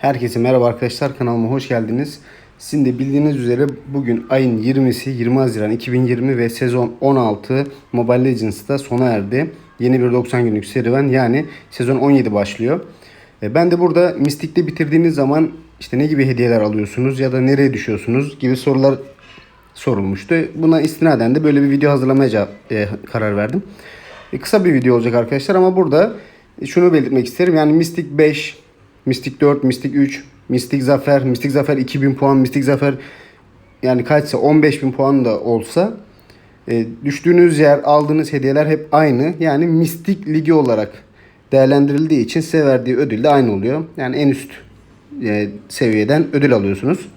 Herkese merhaba arkadaşlar kanalıma hoş geldiniz. Sizin de bildiğiniz üzere bugün ayın 20'si 20 Haziran 2020 ve sezon 16 Mobile Legends'da sona erdi. Yeni bir 90 günlük serüven yani sezon 17 başlıyor. E, Ben de burada Mystic'te bitirdiğiniz zaman işte ne gibi hediyeler alıyorsunuz ya da nereye düşüyorsunuz gibi sorular sorulmuştu. Buna istinaden de böyle bir video hazırlamaya e, karar verdim. E, kısa bir video olacak arkadaşlar ama burada şunu belirtmek isterim. Yani Mystic 5, Mystic 4, Mystic 3, Mystic Zafer, Mystic Zafer 2000 puan, Mystic Zafer yani kaçsa 15.000 puan da olsa e, düştüğünüz yer, aldığınız hediyeler hep aynı. Yani Mystic Ligi olarak değerlendirildiği için size verdiği ödül de aynı oluyor. Yani en üst e, seviyeden ödül alıyorsunuz.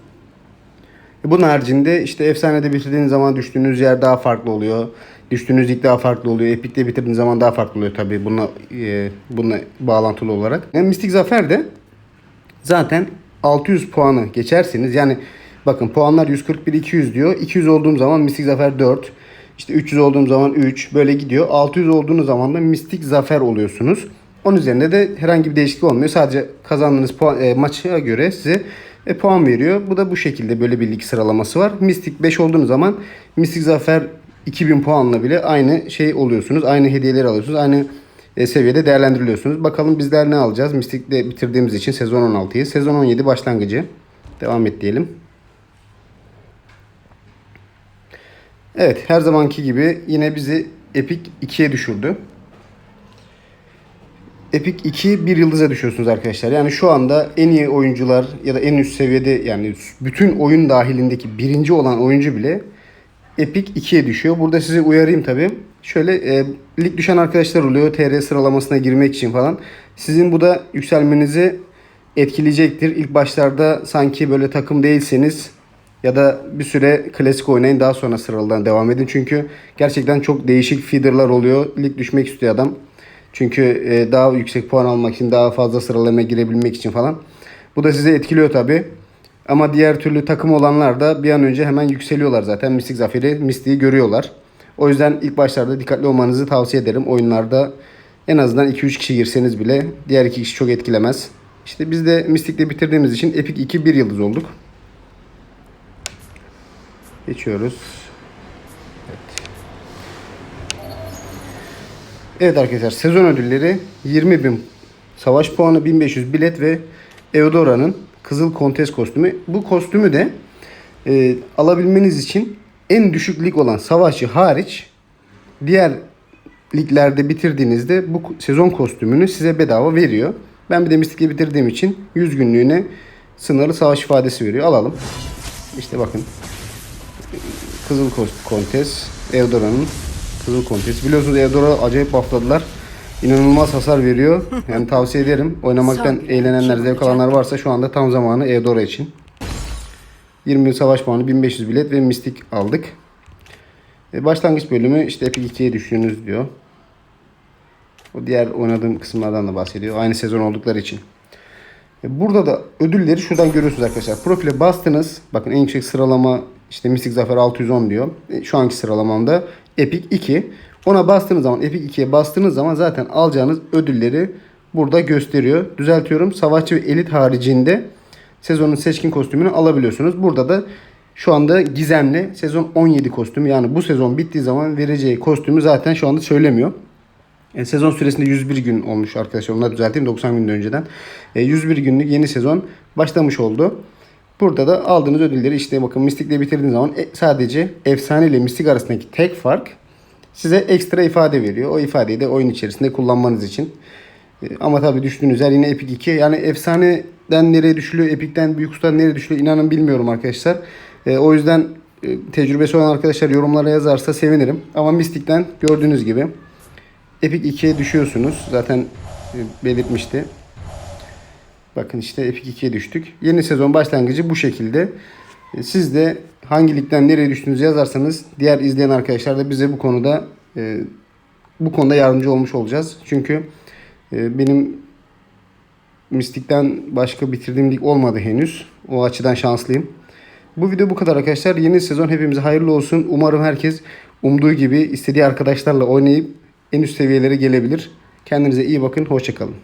E, Bunun haricinde işte efsanede bitirdiğiniz zaman düştüğünüz yer daha farklı oluyor. Düştüğünüz lig daha farklı oluyor. Epic'te bitirdiğiniz zaman daha farklı oluyor tabii bununla, e, bununla bağlantılı olarak. Yani Mystic Zafer de zaten 600 puanı geçerseniz yani bakın puanlar 141 200 diyor. 200 olduğum zaman Mystic Zafer 4. İşte 300 olduğum zaman 3 böyle gidiyor. 600 olduğunuz zaman da Mystic Zafer oluyorsunuz. Onun üzerinde de herhangi bir değişiklik olmuyor. Sadece kazandığınız puan, e, maça göre size e, puan veriyor. Bu da bu şekilde böyle bir lig sıralaması var. Mystic 5 olduğunuz zaman Mystic Zafer 2000 puanla bile aynı şey oluyorsunuz. Aynı hediyeleri alıyorsunuz. Aynı seviyede değerlendiriliyorsunuz. Bakalım bizler ne alacağız? Mystic'te bitirdiğimiz için sezon 16'yı. Sezon 17 başlangıcı. Devam et diyelim. Evet her zamanki gibi yine bizi Epic 2'ye düşürdü. Epic 2 bir yıldıza düşüyorsunuz arkadaşlar. Yani şu anda en iyi oyuncular ya da en üst seviyede yani bütün oyun dahilindeki birinci olan oyuncu bile Epic 2'ye düşüyor. Burada sizi uyarayım tabi. Şöyle e, lig düşen arkadaşlar oluyor. TR sıralamasına girmek için falan. Sizin bu da yükselmenizi etkileyecektir. İlk başlarda sanki böyle takım değilseniz ya da bir süre klasik oynayın daha sonra sıralıdan devam edin. Çünkü gerçekten çok değişik feeder'lar oluyor. Lig düşmek istiyor adam. Çünkü e, daha yüksek puan almak için, daha fazla sıralamaya girebilmek için falan. Bu da sizi etkiliyor tabi. Ama diğer türlü takım olanlar da bir an önce hemen yükseliyorlar zaten. Mistik Zaferi, Mistik'i görüyorlar. O yüzden ilk başlarda dikkatli olmanızı tavsiye ederim. Oyunlarda en azından 2-3 kişi girseniz bile diğer iki kişi çok etkilemez. İşte biz de Mystic'le bitirdiğimiz için Epic 2 bir yıldız olduk. Geçiyoruz. Evet arkadaşlar sezon ödülleri 20.000 savaş puanı 1500 bilet ve Eudora'nın Kızıl Kontes kostümü. Bu kostümü de e, alabilmeniz için en düşük lig olan savaşçı hariç diğer liglerde bitirdiğinizde bu sezon kostümünü size bedava veriyor. Ben bir de Mystic'le bitirdiğim için 100 günlüğüne sınırlı savaş ifadesi veriyor. Alalım. İşte bakın. Kızıl Kontes, Eudora'nın Kızıl Kontes. Biliyorsunuz Eudora acayip buffladılar. İnanılmaz hasar veriyor. Yani tavsiye ederim. Oynamaktan eğlenenler, zevk alanlar varsa şu anda tam zamanı Eudora için. 20 bin savaş puanı, 1500 bilet ve mistik aldık. E, başlangıç bölümü işte Epic 2'ye düştüğünüz diyor. O diğer oynadığım kısımlardan da bahsediyor. Aynı sezon oldukları için. E, Burada da ödülleri şuradan görüyorsunuz arkadaşlar. Profile bastınız. Bakın en yüksek sıralama işte Mystic Zafer 610 diyor. E, Şu anki sıralamamda Epic 2. Ona bastığınız zaman Epic 2'ye bastığınız zaman zaten alacağınız ödülleri burada gösteriyor. Düzeltiyorum. Savaşçı ve elit haricinde sezonun seçkin kostümünü alabiliyorsunuz. Burada da şu anda gizemli sezon 17 kostümü yani bu sezon bittiği zaman vereceği kostümü zaten şu anda söylemiyor. E, sezon süresinde 101 gün olmuş arkadaşlar. Da düzelteyim 90 gün önceden. E, 101 günlük yeni sezon başlamış oldu. Burada da aldığınız ödülleri işte bakın Mystic'le bitirdiğiniz zaman e, sadece efsane ile Mystic arasındaki tek fark size ekstra ifade veriyor. O ifadeyi de oyun içerisinde kullanmanız için. E, ama tabii düştüğünüz yer yine Epic 2. Yani efsaneden nereye düşülüyor, Epic'ten büyük ustadan nereye düşülüyor inanın bilmiyorum arkadaşlar. E, o yüzden e, tecrübesi olan arkadaşlar yorumlara yazarsa sevinirim. Ama Mystic'ten gördüğünüz gibi Epic 2'ye düşüyorsunuz. Zaten belirtmişti. Bakın işte Epic 2'ye düştük. Yeni sezon başlangıcı bu şekilde. E, Siz de hangi ligden nereye düştüğünüzü yazarsanız diğer izleyen arkadaşlar da bize bu konuda e, bu konuda yardımcı olmuş olacağız. Çünkü e, benim Mystic'ten başka bitirdiğim lig olmadı henüz. O açıdan şanslıyım. Bu video bu kadar arkadaşlar. Yeni sezon hepimize hayırlı olsun. Umarım herkes umduğu gibi istediği arkadaşlarla oynayıp en üst seviyelere gelebilir. Kendinize iyi bakın. Hoşçakalın.